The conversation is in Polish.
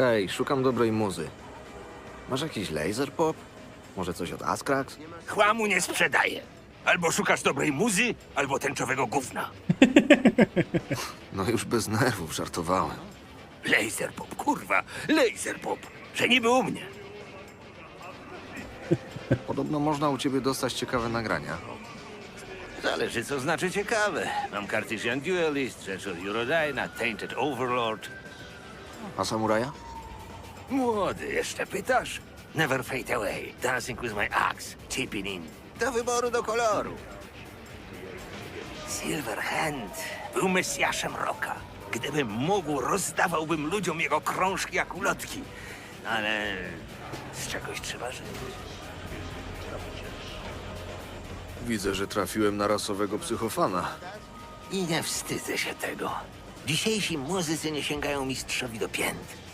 Hej, szukam dobrej muzy. Masz jakiś laser pop? Może coś od Askrax? Chłamu nie sprzedaję. Albo szukasz dobrej muzy, albo tęczowego gówna. No już bez nerwów, żartowałem. Laser pop, kurwa, laser pop. Że niby u mnie. Podobno można u ciebie dostać ciekawe nagrania. Zależy, co znaczy ciekawe. Mam Cartesian Duelist, rzecz od Eurodyna, Tainted Overlord. A samuraja? Młody, jeszcze pytasz? Never fade away. Dancing with my axe. Chipping in. Do wyboru, do koloru. Silverhand był mesjaszem roka. Gdybym mógł, rozdawałbym ludziom jego krążki jak ulotki. Ale z czegoś trzeba żyć. Widzę, że trafiłem na rasowego psychofana. I nie wstydzę się tego. Dzisiejsi muzycy nie sięgają mistrzowi do pięt.